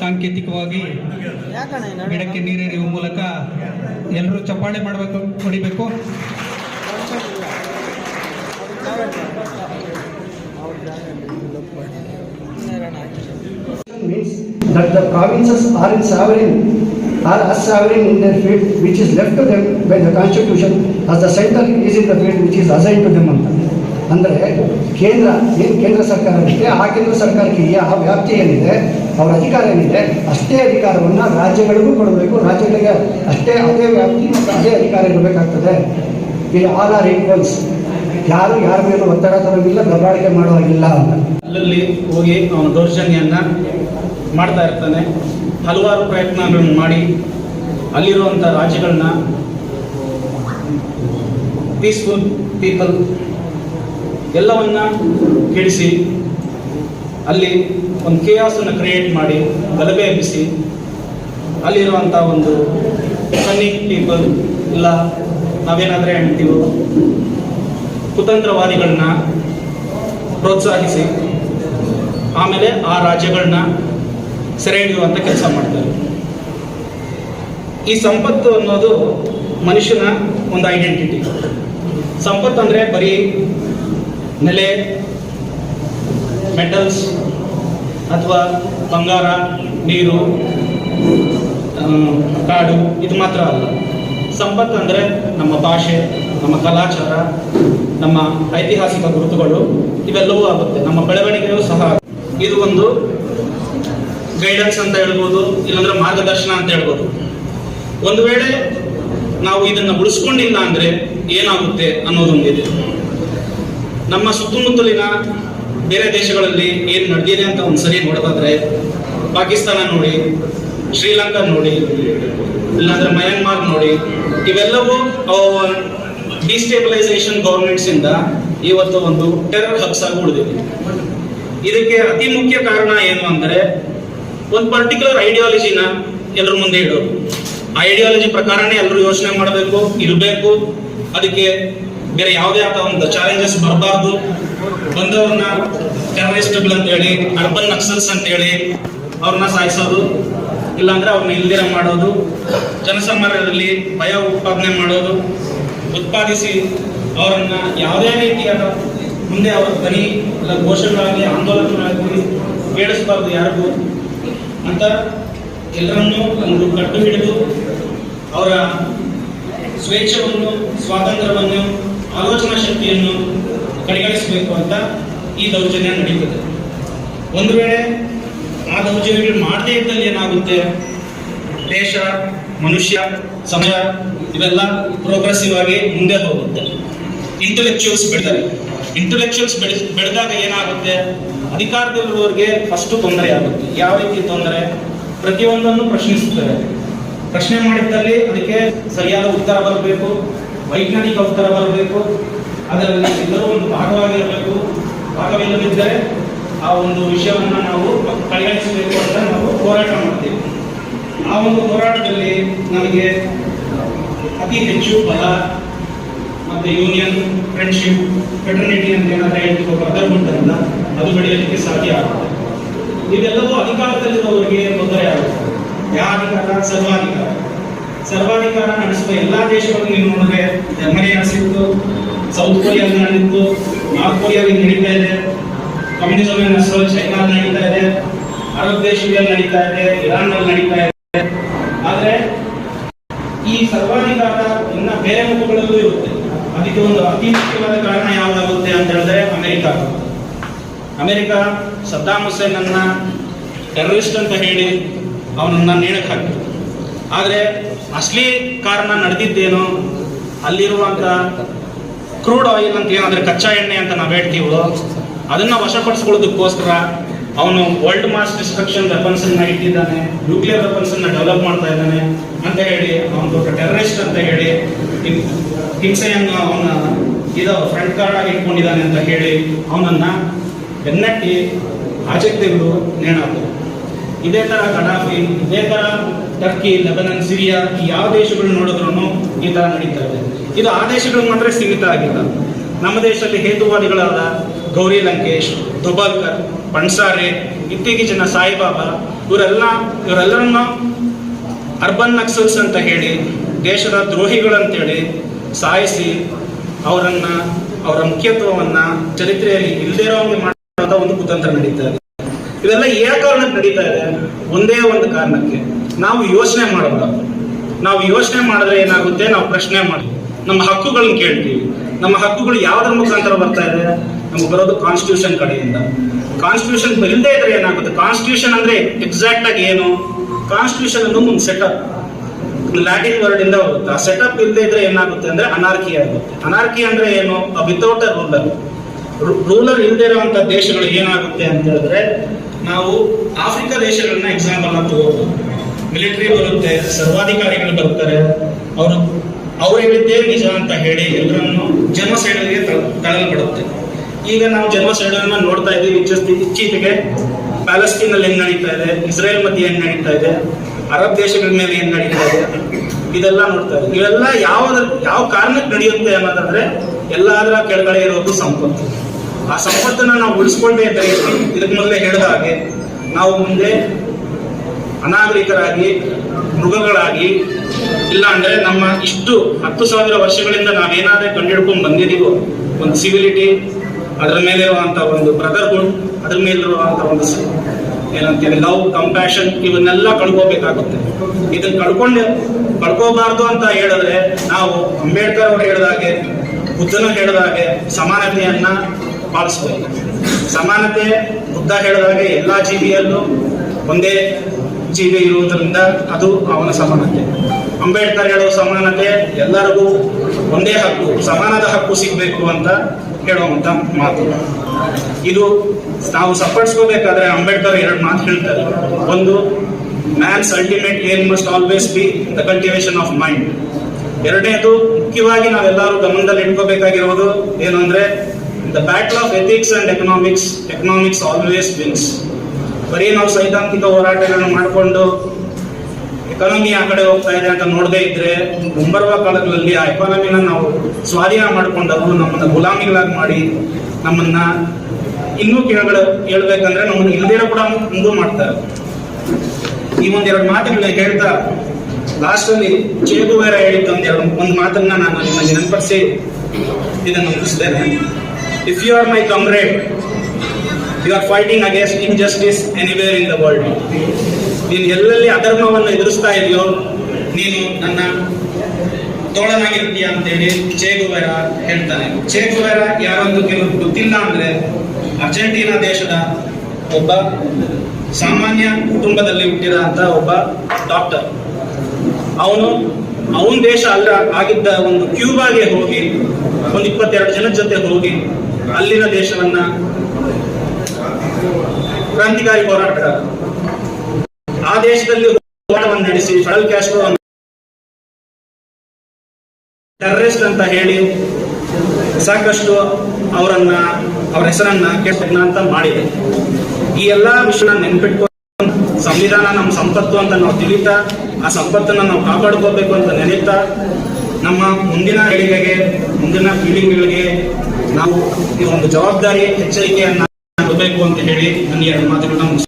ಸಾಂಕೇತಿಕವಾಗಿ ಗಿಡಕ್ಕೆ ನೀರೆರಿಯುವ ಮೂಲಕ ಎಲ್ಲರೂ ಚಪ್ಪಾಳೆ ಮಾಡಬೇಕು ಹೊಡಿಬೇಕು that the provinces are in sovereign, are as sovereign in their field which is left to them by the constitution as the center is in the field which is assigned to them ಅಂದರೆ ಕೇಂದ್ರ, ಏನು ಕೇಂದ್ರ ಸರ್ಕಾರ ಇದೆ ಆ ಕೇಂದ್ರ ಸರ್ಕಾರಕ್ಕೆ ಯಾವ ವ್ಯಾಪ್ತಿ ಏನಿದೆ, ಅವರ ಅಧಿಕಾರ ಏನಿದೆ, ಅಷ್ಟೇ ಅಧಿಕಾರವನ್ನು ರಾಜ್ಯಗಳಿಗೂ ಕೊಡಬೇಕು, ರಾಜ್ಯಗಳಿಗೆ ಅಷ್ಟೇ ಅದೇ ವ್ಯಾಪ್ತಿ ಮತ್ತು ಅದೇ ಅಧಿಕಾರ ಇರಬೇಕಾಗ್ತದೆ. ಇಲ್ಲಿ ಆಲ್ ಆರ್ ಈಕ್ವಲ್ಸ್ ಯಾರು, ಯಾರ ಮೇಲೂ ಒತ್ತಡ ತರೋದಿಲ್ಲ ದಬ್ಬಾಳಿಕೆ ಮಾಡೋ ಹಾಗಿಲ್ಲ ಅಂತ ಅಲ್ಲಲ್ಲಿ ಹೋಗಿ ಅವನ ದೌರ್ಜನ್ಯನ ಮಾಡ್ತಾ ಇರ್ತಾನೆ. ಹಲವಾರು ಪ್ರಯತ್ನಗಳನ್ನು ಮಾಡಿ ಅಲ್ಲಿರುವಂಥ ರಾಜ್ಯಗಳನ್ನ ಪೀಸ್ಫುಲ್ ಪೀಪಲ್ ಎಲ್ಲವನ್ನ ಕೆಡಿಸಿ, ಅಲ್ಲಿ ಒಂದು ಕೇಯಾಸನ್ನು ಕ್ರಿಯೇಟ್ ಮಾಡಿ, ಗಲಭೆ ಎಬ್ಬಿಸಿ ಅಲ್ಲಿರುವಂಥ ಒಂದು ಸನ್ನಿ ಪೀಪಲ್ ಇಲ್ಲ ನಾವೇನಾದರೆ ಹೇಳ್ತೀವೋ ಕುತಂತ್ರವಾದಿಗಳನ್ನ ಪ್ರೋತ್ಸಾಹಿಸಿ, ಆಮೇಲೆ ಆ ರಾಜ್ಯಗಳನ್ನ ಸೆರೆ ಹಿಡಿಯುವಂಥ ಕೆಲಸ ಮಾಡ್ತಾರೆ. ಈ ಸಂಪತ್ತು ಅನ್ನೋದು ಮನುಷ್ಯನ ಒಂದು ಐಡೆಂಟಿಟಿ ಸಂಪತ್ತು ಅಂದರೆ ಬರೀ ನೆಲೆ ಮೆಟಲ್ಸ್ ಅಥವಾ ಬಂಗಾರ, ನೀರು ಕಾಡು, ಇದು ಮಾತ್ರ ಅಲ್ಲ. ಸಂಪತ್ತು ಅಂದರೆ ನಮ್ಮ ಭಾಷೆ, ನಮ್ಮ ಕಲಾಚಾರ, ನಮ್ಮ ಐತಿಹಾಸಿಕ ಗುರುತುಗಳು, ಇವೆಲ್ಲವೂ ಆಗುತ್ತೆ. ನಮ್ಮ ಬೆಳವಣಿಗೆಯೂ ಸಹ ಇದು ಒಂದು ಗೈಡೆನ್ಸ್ ಅಂತ ಹೇಳ್ಬೋದು, ಇಲ್ಲಾಂದ್ರೆ ಮಾರ್ಗದರ್ಶನ ಅಂತ ಹೇಳ್ಬೋದು. ಒಂದು ವೇಳೆ ನಾವು ಇದನ್ನು ಉಳಿಸ್ಕೊಂಡಿಲ್ಲ ಅಂದರೆ ಏನಾಗುತ್ತೆ ಅನ್ನೋದೊಂದಿದೆ. ನಮ್ಮ ಸುತ್ತಮುತ್ತಲಿನ ಬೇರೆ ದೇಶಗಳಲ್ಲಿ ಏನು ನಡೆದಿದೆ ಅಂತ ಒಂದ್ಸರಿ ನೋಡೋದಾದ್ರೆ ಪಾಕಿಸ್ತಾನ ನೋಡಿ, ಶ್ರೀಲಂಕಾ ನೋಡಿ, ಇಲ್ಲಾಂದ್ರೆ ಮಯನ್ಮಾರ್ ನೋಡಿ, ಇವೆಲ್ಲವೂ ಡಿಸ್ಟೇಬಲೈಸೇಷನ್ ಗೌರ್ಮೆಂಟ್ಸ್ ಇಂದ ಇವತ್ತು ಒಂದು ಟೆರರ್ ಹಬ್ಸ್ ಆಗಿ ಉಳಿದಿದೆ. ಇದಕ್ಕೆ ಅತಿ ಮುಖ್ಯ ಕಾರಣ ಏನು ಅಂದರೆ ಒಂದು ಪರ್ಟಿಕ್ಯುಲರ್ ಐಡಿಯಾಲಜಿನ ಎಲ್ಲರ ಮುಂದೆ ಇಡೋದು. ಐಡಿಯಾಲಜಿ ಪ್ರಕಾರನೇ ಎಲ್ಲರೂ ಯೋಚನೆ ಮಾಡಬೇಕು, ಇರಬೇಕು. ಅದಕ್ಕೆ ಬೇರೆ ಯಾವುದೇ ಆದ ಒಂದು ಚಾಲೆಂಜಸ್ ಬರಬಾರ್ದು. ಬಂದವ್ರನ್ನ ಟೆರರಿಸ್ಟ್ಗಳು ಅಂತ ಹೇಳಿ ಅರ್ಬನ್ ನಕ್ಸಲ್ಸ್ ಅಂತ ಹೇಳಿ ಅವ್ರನ್ನ ಸಾಯಿಸೋದು, ಇಲ್ಲಾಂದ್ರೆ ಅವ್ರನ್ನ ಇಲ್ದಿರ ಮಾಡೋದು, ಜನಸಾಮಾನ್ಯರಲ್ಲಿ ಭಯ ಉತ್ಪಾದನೆ ಮಾಡೋದು, ಉತ್ಪಾದಿಸಿ ಅವರನ್ನ ಯಾವುದೇ ರೀತಿಯಾದ ಮುಂದೆ ಅವರ ಧ್ವನಿ ಇಲ್ಲ ಘೋಷಗಳಾಗಿ ಆಂದೋಲನಗಳಾಗಿ ಬೇಡಿಸಬಾರ್ದು ಯಾರಿಗೂ. ಅಂತ ಎಲ್ಲರನ್ನೂ ಒಂದು ಕಟ್ಟು ಹಿಡಿದು ಅವರ ಸ್ವೇಚ್ಛವನ್ನು, ಸ್ವಾತಂತ್ರ್ಯವನ್ನು ಆಲೋಚನಾ ಶಕ್ತಿಯನ್ನು ಕಡೆಗಣಿಸಬೇಕು ಅಂತ ಈ ದೌರ್ಜನ್ಯ ನಡೀತದೆ. ಒಂದು ವೇಳೆ ಆ ದೌರ್ಜನ್ಯಗಳು ಮಾಡದೇ ಇದ್ದಲ್ಲಿ ಏನಾಗುತ್ತೆ? ದೇಶ, ಮನುಷ್ಯ ಸಮಯ ಇವೆಲ್ಲ ಪ್ರೋಗ್ರೆಸಿವ್ ಆಗಿ ಮುಂದೆ ಹೋಗುತ್ತೆ. ಇಂಟೆಲೆಕ್ಚುಯಲ್ಸ್ ಬೆಳೆದರೆ. ಇಂಟೆಲೆಕ್ಚುಯಲ್ಸ್ ಬೆಳೆ ಬೆಳೆದಾಗ ಏನಾಗುತ್ತೆ? ಅಧಿಕಾರದಲ್ಲಿರುವವರಿಗೆ ಫಸ್ಟ್ ತೊಂದರೆ ಆಗುತ್ತೆ. ಯಾವ ರೀತಿ ತೊಂದರೆ? ಪ್ರತಿಯೊಂದನ್ನು ಪ್ರಶ್ನಿಸುತ್ತಾರೆ ಪ್ರಶ್ನೆ ಮಾಡಿದ್ದಲ್ಲಿ ಅದಕ್ಕೆ ಸರಿಯಾದ ಉತ್ತರ ಬರಬೇಕು. ವೈಜ್ಞಾನಿಕ ಉತ್ತರ ಬರಬೇಕು. ಅದರಲ್ಲಿ ಎಲ್ಲರೂ ಒಂದು ಭಾಗವಾಗಿರಬೇಕು. ಭಾಗವಿಲ್ಲದಿದ್ದರೆ ಆ ಒಂದು ವಿಷಯವನ್ನು ನಾವು ಪರಿಗಣಿಸಬೇಕು ಅಂತ ನಾವು ಹೋರಾಟ ಮಾಡ್ತೇವೆ. ಆ ಒಂದು ಹೋರಾಟದಲ್ಲಿ ನಮಗೆ ಅತಿ ಹೆಚ್ಚು ಬಲ ಮತ್ತು ಯೂನಿಯನ್ ಫ್ರೆಂಡ್ಶಿಪ್ ಫೆಟರ್ನಿಟಿ ಅಂತ ಏನಾದ್ರೆ ಹೇಳ್ತೀವೋ ಬ್ರದರ್ಹುಡ್ ಅದು ಬೆಳೆಯಲಿಕ್ಕೆ ಸಾಧ್ಯ ಆಗುತ್ತೆ. ಇವೆಲ್ಲವೂ ಅಧಿಕಾರದಲ್ಲಿರುವವರಿಗೆ ತೊಂದರೆ ಆಗುತ್ತೆ. ಯಾರಿಗಾರ ಸರ್ವಾಧಿಕಾರ. ಸರ್ವಾಧಿಕಾರ ನಡೆಸುವ ಎಲ್ಲಾ ದೇಶಗಳು ನೀವು ನೋಡಿದ್ರೆ ಜರ್ಮನಿ ನಡೆಸಿತ್ತು ಸೌತ್ ಕೊರಿಯಾ ನಡೆದಿತ್ತು, ನಾರ್ತ್ ಕೊರಿಯಾ ನಡೀತಾ ಇದೆ ಕಮ್ಯುನಿಸಮ್ ನಡೆಸಲು ಚೈನಾ ನಡೀತಾ ಇದೆ, ಅರಬ್ ದೇಶದಲ್ಲಿ ನಡೀತಾ ಇದೆ ಇರಾನ್ನಲ್ಲಿ ನಡೀತಾ ಇದೆ. ಆದ್ರೆ ಈ ಸರ್ವಾಧಿಕಾರ ಇನ್ನ ಬೇರೆ ಮುಖಗಳಲ್ಲೂ ಇರುತ್ತೆ. ಅದಕ್ಕೆ ಒಂದು ಅತಿ ಮುಖ್ಯವಾದ ಕಾರಣ ಯಾವ್ದಾಗುತ್ತೆ ಅಂತ ಹೇಳಿದ್ರೆ ಅಮೆರಿಕ. ಅಮೆರಿಕ ಸದ್ದಾಂ ಹುಸೇನ್ ಅನ್ನ ಟೆರರಿಸ್ಟ್ ಅಂತ ಹೇಳಿ ಅವನನ್ನ ನೇಣಕ್ಕೆ ಹಾಕಿದ್ರು ಆದ್ರೆ ಅಸಲಿ ಕಾರಣ ನಡೆದಿದ್ದೇನು, ಅಲ್ಲಿರುವಂತ ಕ್ರೂಡ್ ಆಯಿಲ್ ಅಂತ ಏನಾದ್ರೆ ಕಚ್ಚಾ ಎಣ್ಣೆ ಅಂತ ನಾವು ಹೇಳ್ತೀವೋ, ಅದನ್ನ ವಶಪಡಿಸ್ಕೊಳ್ಳೋದಕ್ಕೋಸ್ಕರ ಅವನು ವರ್ಲ್ಡ್ ಮಾಸ್ ಡಿಸ್ಟ್ರಕ್ಷನ್ ವೆಪನ್ಸ್ ಅನ್ನ ಇಟ್ಟಿದ್ದಾನೆ ನ್ಯೂಕ್ಲಿಯರ್ ವೆಪನ್ಸ್ ಅನ್ನ ಡೆವಲಪ್ ಮಾಡ್ತಾ ಇದ್ದಾನೆ ಅಂತ ಹೇಳಿ ಅವನು ದೊಡ್ಡ ಟೆರರಿಸ್ಟ್ ಅಂತ ಹೇಳಿ ಹಿಂಸೆಯನ್ನ ಅವನ ಇದು ಫ್ರಂಟ್ ಕಾರ್ಡ್ ಆಗಿ ಇಟ್ಕೊಂಡಿದ್ದಾನೆ ಅಂತ ಹೇಳಿ ಅವನನ್ನ ಬೆನ್ನಟ್ಟಿ ಆಚೆ ನೇಣಾಕರು ಇದೇ ತರ ಗಡಾಫಿ ಇದೇ ತರ ಟರ್ಕಿ, ಲೆಬನನ್, ಸಿರಿಯಾ ಯಾವ ದೇಶಗಳು ನೋಡಿದ್ರು ಈ ತರ ನಡೀತಾ ಇದೆ. ಇದು ಆ ದೇಶಗಳಿಗೆ ಮಾತ್ರ ಸೀಮಿತ ಆಗಿಲ್ಲ. ನಮ್ಮ ದೇಶದಲ್ಲಿ ಹೇತುವಾದಿಗಳಾದ ಗೌರಿ ಲಂಕೇಶ್, ದುಬಾಲ್ಕರ್ ಪನ್ಸಾರೆ ಇತ್ತೀಚಿನ ಸಾಯಿಬಾಬಾ, ಇವರೆಲ್ಲ, ಇವರೆಲ್ಲರನ್ನ ಅರ್ಬನ್ ನಕ್ಸಲ್ಸ್ ಅಂತ ಹೇಳಿ, ದೇಶದ ದ್ರೋಹಿಗಳಂತೇಳಿ ಸಾಯಿಸಿ ಅವರನ್ನ, ಅವರ ಮುಖ್ಯತ್ವವನ್ನ ಚರಿತ್ರೆಯಲ್ಲಿ ಇಲ್ಲದೇ ಇರೋಂಗೆ ಒಂದು ಕುತಂತ್ರ ನಡೀತಾ ಇದೆ. ಇದೆಲ್ಲ ಯಾವ ಕಾರಣಕ್ಕೆ ನಡೀತಾ ಇದೆ. ಒಂದೇ ಒಂದು ಕಾರಣಕ್ಕೆ. ನಾವು ಯೋಚನೆ ಮಾಡಲ್ಲ. ನಾವು ಯೋಚನೆ ಮಾಡಿದ್ರೆ ಏನಾಗುತ್ತೆ? ನಾವು ಪ್ರಶ್ನೆ ಮಾಡಿ. ನಮ್ಮ ಹಕ್ಕುಗಳನ್ನ ಕೇಳ್ತೀವಿ. ನಮ್ಮ ಹಕ್ಕುಗಳು ಯಾವ್ದ್ರ ಮುಖಾಂತರ ಬರ್ತಾ ಇದೆ? ನಮ್ಗೆ ಬರೋದು ಕಾನ್ಸ್ಟಿಟ್ಯೂಷನ್ ಕಡೆಯಿಂದ. ಕಾನ್ಸ್ಟಿಟ್ಯೂಷನ್ ಇಲ್ಲದೆ ಇದ್ರೆ ಏನಾಗುತ್ತೆ? ಕಾನ್ಸ್ಟಿಟ್ಯೂಷನ್ ಅಂದ್ರೆ ಎಕ್ಸಾಕ್ಟ್ ಆಗಿ ಏನು? ಕಾನ್ಸ್ಟಿಟ್ಯೂಷನ್ ಅನ್ನೋ ಒಂದು ಸೆಟಪ್ ಲ್ಯಾಟಿನ್ ವರ್ಡ್ ಇಂದ ಹೋಗುತ್ತೆ. ಆ ಸೆಟಪ್ ಇಲ್ಲದೆ ಇದ್ರೆ ಏನಾಗುತ್ತೆ ಅಂದ್ರೆ ಅನಾರ್ಕಿ ಆಗುತ್ತೆ. ಅನಾರ್ಕಿ ಅಂದ್ರೆ ಏನು? ವಿತೌಟ್ ಅ ರೂಲರ್ ರೂಲರ್ ಇಲ್ಲದೆ ಇರುವಂತಹ ದೇಶಗಳು ಏನಾಗುತ್ತೆ ಅಂತ ಹೇಳಿದ್ರೆ, ನಾವು ಆಫ್ರಿಕಾ ದೇಶಗಳನ್ನ ಎಕ್ಸಾಂಪಲ್ ಅಂತ ತಗೋಬಹುದು ಮಿಲಿಟರಿ ಬರುತ್ತೆ, ಸರ್ವಾಧಿಕಾರಿಗಳು ಬರ್ತಾರೆ. ಅವರು ಅವ್ರು ಹೇಳಿದ್ದೇ ನಿಜ ಅಂತ ಹೇಳಿ ಎಲ್ಲರನ್ನು ಜನಸೈಡ್ಗೆ ತಳ್ಳಲ್ಪಡುತ್ತೆ ಈಗ ನಾವು ಜನಸೈಡನ್ನ ನೋಡ್ತಾ ಇದ್ದೀವಿ. ಇಚ್ಚ- ಇತ್ತೀಚೆಗೆ ಪ್ಯಾಲೆಸ್ಟೀನ್ ಅಲ್ಲಿ ಹೆಂಗ್ ನಡೀತಾ ಇದೆ, ಇಸ್ರೇಲ್ ಮಧ್ಯೆ ಹೆಂಗ್ ನಡೀತಾ ಇದೆ, ಅರಬ್ ದೇಶಗಳ ಮೇಲೆ ಏನ್ ನಡೀತಾ ಇದೆ, ಇದೆಲ್ಲ ನೋಡ್ತಾ ಇದೆ ಇವೆಲ್ಲ ಯಾವ ಯಾವ ಕಾರಣಕ್ಕೆ ನಡೆಯುತ್ತೆ ಅನ್ನೋದಾದ್ರೆ ಎಲ್ಲಾದ್ರ ಕೆಳಗಡೆ ಇರೋದು ಸಂಪತ್ತು. ಆ ಸಂಪತ್ತನ್ನ ನಾವು ಉಳಿಸ್ಕೊಂಡೇ ಇದ್ದರೆ ಇದಕ್ಕೆ ಮೊದಲೇ ಹೇಳಿದ ಹಾಗೆ, ನಾವು ಮುಂದೆ ಅನಾಗರಿಕರಾಗಿ, ಮೃಗಗಳಾಗಿ ಇಲ್ಲ ಅಂದ್ರೆ ನಮ್ಮ ಇಷ್ಟು ಹತ್ತು ಸಾವಿರ ವರ್ಷಗಳಿಂದ ನಾವೇನಾದ್ರೆ ಕಂಡಿಡ್ಕೊಂಡು ಬಂದಿದೀವೋ, ಒಂದು ಸಿವಿಲಿಟಿ ಅದರ ಮೇಲೆ ಇರುವಂತ ಒಂದು ಬ್ರದರ್ಹುಡ್ ಅದ್ರ ಮೇಲೆ ಒಂದು ಏನಂತೇಳಿ ಲವ್ ಕಂಪ್ಯಾಷನ್ ಇವನ್ನೆಲ್ಲ ಕಳ್ಕೋಬೇಕಾಗುತ್ತೆ. ಇದನ್ನ ಕಳ್ಕೊಂಡು, ಕಳ್ಕೋಬಾರ್ದು ಅಂತ ಹೇಳಿದ್ರೆ ನಾವು ಅಂಬೇಡ್ಕರ್ ಅವರು ಹೇಳಿದ ಹಾಗೆ, ಬುದ್ಧನು ಹೇಳಿದ ಹಾಗೆ ಸಮಾನತೆಯನ್ನ ಪಾಲಿಸಬೇಕು. ಸಮಾನತೆ ಬುದ್ಧ ಹೇಳಿದ ಹಾಗೆ ಎಲ್ಲಾ ಜೀವಿಯಲ್ಲೂ ಒಂದೇ ಜೀವಿ ಇರುವುದರಿಂದ ಅದು ಅವನ ಸಮಾನತೆ. ಅಂಬೇಡ್ಕರ್ ಹೇಳೋ ಸಮಾನತೆ ಎಲ್ಲರಿಗೂ ಒಂದೇ ಹಕ್ಕು, ಸಮಾನದ ಹಕ್ಕು ಸಿಗಬೇಕು ಅಂತ ಹೇಳುವಂತ ಮಾತು. ಇದು ನಾವು ಸಪ್ಪಡಿಸ್ಕೋಬೇಕಾದ್ರೆ ಅಂಬೇಡ್ಕರ್ ಎರಡು ಮಾತು ಹೇಳ್ತಾರೆ. ಒಂದು man's ultimate aim must always be the cultivation of mind ಎರಡನೇದು, ಮುಖ್ಯವಾಗಿ ನಾವೆಲ್ಲರೂ ಗಮನದಲ್ಲಿ ಇಟ್ಕೋಬೇಕಾಗಿರೋದು ಏನು ಅಂದ್ರೆ the battle of ethics and economics economics always wins ಬರೀ ನಾವು ಸೈದ್ಧಾಂತಿಕ ಹೋರಾಟಗಳನ್ನು ಮಾಡಿಕೊಂಡು ಎಕಾನಮಿ ಆ ಕಡೆ ಹೋಗ್ತಾ ಇದೆ ಅಂತ ನೋಡದೇ ಇದ್ರೆ ಮುಂಬರುವ ಕಾಲಗಳಲ್ಲಿ ಆ ಎಕಾನಮಿನ ನಾವು ಸ್ವಾಧೀನ ಮಾಡಿಕೊಂಡವರು ನಮ್ಮನ್ನ ಗುಲಾಮಿಗಳಾಗಿ ಮಾಡಿ ನಮ್ಮನ್ನ ಇನ್ನೂ ಕೇಳಬೇಡ ಹೇಳ್ಬೇಕಂದ್ರೆ ನಮ್ಮನ್ನು ಇಲ್ದಿರ ಕೂಡ ಮುಂದೂ ಮಾಡ್ತಾರೆ. ಈ ಒಂದೆರಡು ಮಾತುಗಳನ್ನ ಹೇಳ್ತಾ ಲಾಸ್ಟ್ ಅಲ್ಲಿ ಚೇಗುವೇರ ಹೇಳಿದ್ದ ಒಂದೆರಡು ಒಂದು ಮಾತನ್ನ ನಾನು ನಿಮಗೆ ನೆನಪಿಸಿ ಇದನ್ನು ಮುಗಿಸ್ತೇನೆ. If you are my comrade you are fighting against injustice anywhere in the world ನೀನು ಎಲ್ಲೆಲ್ಲಿ ಅಧರ್ಮವನ್ನು ಎದುರಿಸ್ತಾ ಇದೆಯೋ, ನೀನು ನನ್ನ ತೋಳನಾಗಿರ್ತೀಯ ಅಂತೇಳಿ ಚೇಗುವೆರ ಹೇಳ್ತಾನೆ. ಚೇಗುವೆರ ಯಾರೊಂದು ಕೆಲವು ಗೊತ್ತಿಲ್ಲ ಅಂದ್ರೆ ಅರ್ಜೆಂಟೀನಾ ದೇಶದ ಒಬ್ಬ ಸಾಮಾನ್ಯ ಕುಟುಂಬದಲ್ಲಿ ಹುಟ್ಟಿರಂತ ಒಬ್ಬ ಡಾಕ್ಟರ್ ಅವನು ಅವನ ದೇಶ ಅಲ್ಲ, ಆಗಿದ್ದ ಒಂದು ಕ್ಯೂಬಾಗೆ ಹೋಗಿ, ಒಂದು ಇಪ್ಪತ್ತೆರಡು ಜನದ ಜೊತೆ ಹೋಗಿ ಅಲ್ಲಿನ ದೇಶವನ್ನ ಕ್ರಾಂತಿಕಾರಿ ಹೋರಾಟಗಾರ ಆ ದೇಶದಲ್ಲಿ ಹೋರಾಟವನ್ನು ನಡೆಸಿ, ಫಡಲ್ ಕ್ಯಾಸ್ಟ್ರೋ ಟೆರರಿಸ್ಟ್ ಅಂತ ಹೇಳಿ ಸಾಕಷ್ಟು ಅವರನ್ನ, ಅವರ ಹೆಸರನ್ನ ಕೆಟ್ಟ ಅಂತ ಮಾಡಿದೆ. ಈ ಎಲ್ಲಾ ವಿಷಯನ ನೆನ್ಪಿಟ್ಕೊಂಡು ಸಂವಿಧಾನ ನಮ್ಮ ಸಂಪತ್ತು ಅಂತ ನಾವು ತಿಳಿತಾ, ಆ ಸಂಪತ್ತನ್ನ ನಾವು ಕಾಪಾಡ್ಕೋಬೇಕು ಅಂತ ನೆನೀತಾ, ನಮ್ಮ ಮುಂದಿನ ಪೀಳಿಗೆಗೆ ಮುಂದಿನ ಪೀಳಿಗೆಗಳಿಗೆ ನಾವು ಈ ಒಂದು ಜವಾಬ್ದಾರಿ, ಎಚ್ಚರಿಕೆಯನ್ನ ಕೊಡಬೇಕು ಅಂತ ಹೇಳಿ ನನ್ನ ಎರಡು ಮಾತುಗಳನ್ನ